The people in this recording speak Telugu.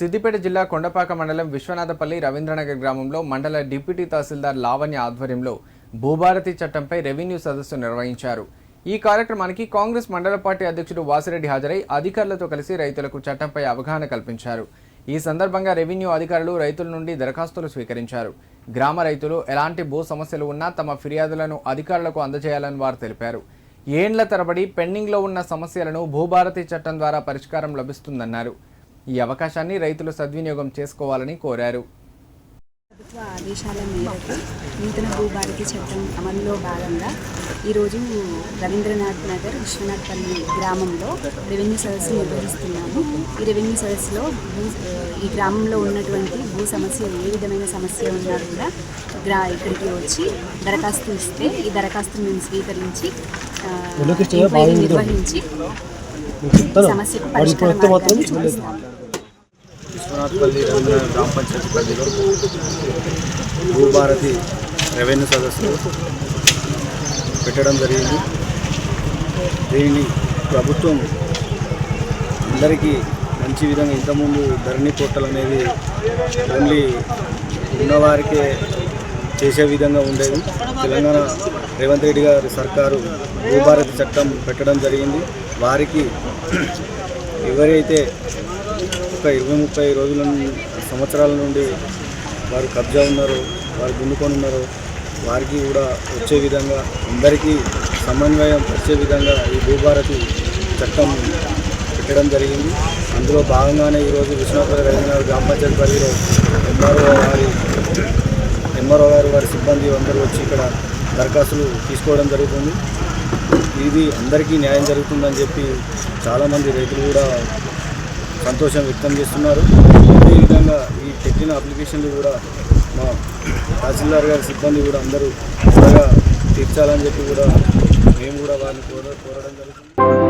సిద్దిపేట జిల్లా కొండపాక మండలం విశ్వనాథపల్లి రవీంద్రనగర్ గ్రామంలో మండల డిప్యూటీ తహసీల్దార్ లావణ్య ఆధ్వర్యంలో భూభారతి చట్టంపై రెవెన్యూ సదస్సు నిర్వహించారు. ఈ కార్యక్రమానికి కాంగ్రెస్ మండల పార్టీ అధ్యక్షుడు వాసిరెడ్డి హాజరై అధికారులతో కలిసి రైతులకు చట్టంపై అవగాహన కల్పించారు. ఈ సందర్భంగా రెవెన్యూ అధికారులు రైతుల నుండి దరఖాస్తులు స్వీకరించారు. గ్రామ రైతులు ఎలాంటి భూ సమస్యలు ఉన్నా తమ ఫిర్యాదులను అధికారులకు అందజేయాలని వారు తెలిపారు. ఏండ్ల తరబడి పెండింగ్లో ఉన్న సమస్యలను భూభారతి చట్టం ద్వారా పరిష్కారం లభిస్తుందన్నారు. ఈ అవకాశాన్ని రైతులు సద్వినియోగం చేసుకోవాలని కోరారు. ప్రభుత్వ ఆదేశాల మేరకు నూతన భూభారతి చట్టం అమలులో భాగంగా ఈరోజు రవీంద్రనాథ్ నగర్ విశ్వనాథ్పల్లి గ్రామంలో రెవెన్యూ సదస్సు నిర్వహిస్తున్నాము. ఈ రెవెన్యూ సదస్సులో భూ ఈ గ్రామంలో ఉన్నటువంటి భూ సమస్య ఏ విధమైన సమస్య ఉన్నా కూడా గ్రా ఇక్కడికి వచ్చి దరఖాస్తు ఇస్తే ఈ దరఖాస్తును మేము స్వీకరించి నిర్వహించి సమస్యకు పరిష్కార చూపిస్తాము. విశ్వనాథ్పల్లి గ్రామ పంచాయతీ పరిధిలో భూభారతి రెవెన్యూ సదస్సులు పెట్టడం జరిగింది. దీనిని ప్రభుత్వం అందరికీ మంచి విధంగా ఇంతకుముందు ధరణి పోర్టల్ అనేది ఓన్లీ ఉన్నవారికే చేసే విధంగా ఉండేది తెలంగాణ రేవంత్ రెడ్డి గారి సర్కారు భూభారతి చట్టం పెట్టడం జరిగింది. వారికి ఎవరైతే ఒక ఇరవై ముప్పై రోజుల నుండి సంవత్సరాల నుండి వారు కబ్జా ఉన్నారు వారు గుండుకొని ఉన్నారు. వారికి కూడా వచ్చే విధంగా అందరికీ సమన్వయం వచ్చే విధంగా ఈ భూభారతి చట్టం పెట్టడం జరిగింది. అందులో భాగంగానే ఈరోజు విశ్వనాథ రవీంద్ర గ్రామ పంచాయతీ పరిధిలో ఎంఆర్ఓ వారి ఎంఆర్ఓ గారు వారి సిబ్బంది అందరూ వచ్చి ఇక్కడ దరఖాస్తులు తీసుకోవడం జరుగుతుంది. ఇది అందరికీ న్యాయం జరుగుతుందని చెప్పి చాలామంది రైతులు కూడా సంతోషం వ్యక్తం చేస్తున్నారు. అదేవిధంగా ఈ పెట్టిన అప్లికేషన్లు కూడా మా తహసీల్దార్ గారి సిబ్బంది కూడా అందరూ త్వరగా తీర్చాలని చెప్పి కూడా మేము కూడా వారిని కోర కోరడం జరుగుతుంది.